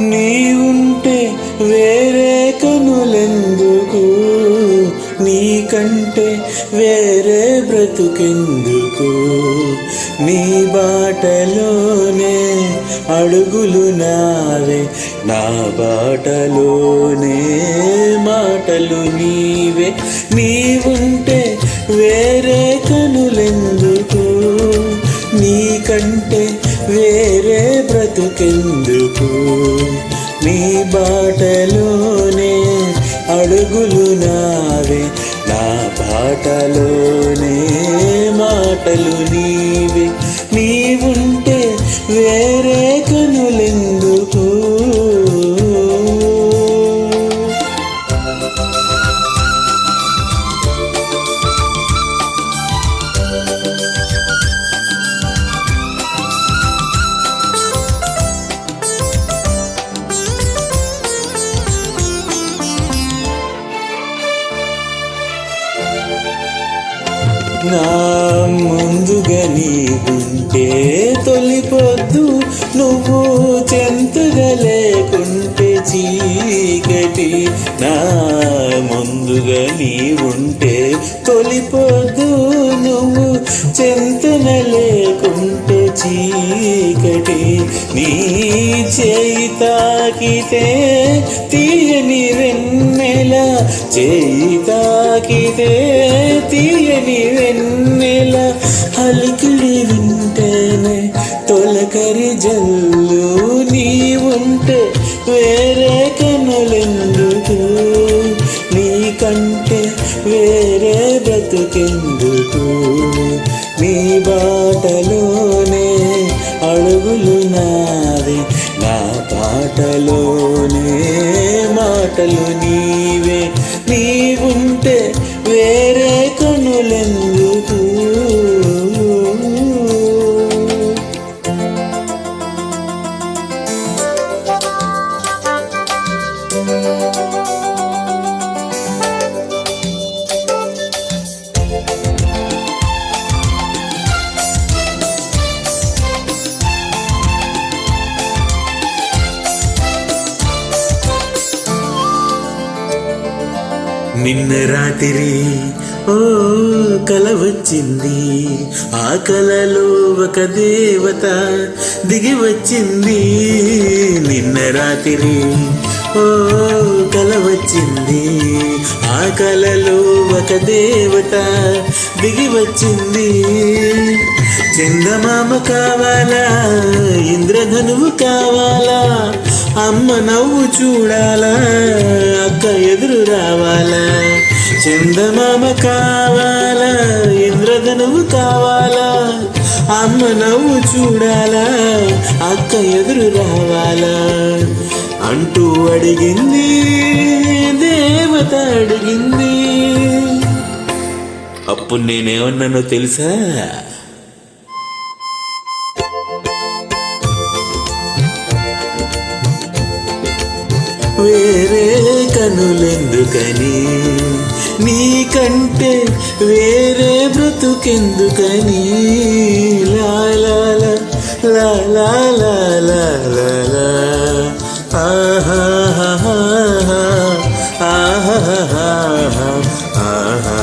నీ ఉంటే వేరే కనులెందుకు? నీకంటే వేరే బ్రతుకెందుకు? నీ బాటలోనే అడుగులు నావే నా బాటలోనే మాటలు నీవే. నీవుంటే వేరే కనులెందుకు? నీకంటే వేరే బ్రతుకెందుకు? నీ బాటలోనే అడుగులు నావే. నా బాటలోనే మాటలు నీవే. నీవుంటే వే నా ముందుగా నీవుంటే తొలిపొద్దు నువ్వు చెంతగా లేకుంటే చీకటి. నా ముందుగా నీవుంటే తొలిపొద్దు నువ్వు చెంతన లేకుంటే చీకటి. నీ చేయి తాకితే తీయని వెన్నెల చేయి తాకితే తీయని వేరే కనులెందుకు? నీకంటే వేరే బ్రతుకెందుకు? నీ బాటలోనే అడుగులు నాది నా పాటలోనే మాటలు నీ నిన్న రాత్రి ఓ కల వచ్చింది ఆ కలలో ఒక దేవత దిగి వచ్చింది. నిన్న రాత్రి ఓ కల వచ్చింది ఆ కలలో ఒక దేవత దిగి వచ్చింది. చందమామ కావాలా? ఇంద్రధనువు కావాలా? అమ్మ నవ్వు చూడాలా? రావాలా చందమామ కావాలా? ఇంద్రధనువు కావాలా? అమ్మ నవ్వు చూడాలా? అక్క ఎదురు రావాలా? అంటూ అడిగింది దేవత అడిగింది. అప్పుడు నేనేమన్నానో తెలుసా? వేరే కనులెందుకని? నీకంటే వేరే బ్రతుకెందుకని? లాలాల లాలాల ఆహా ఆహా ఆహా ఆహా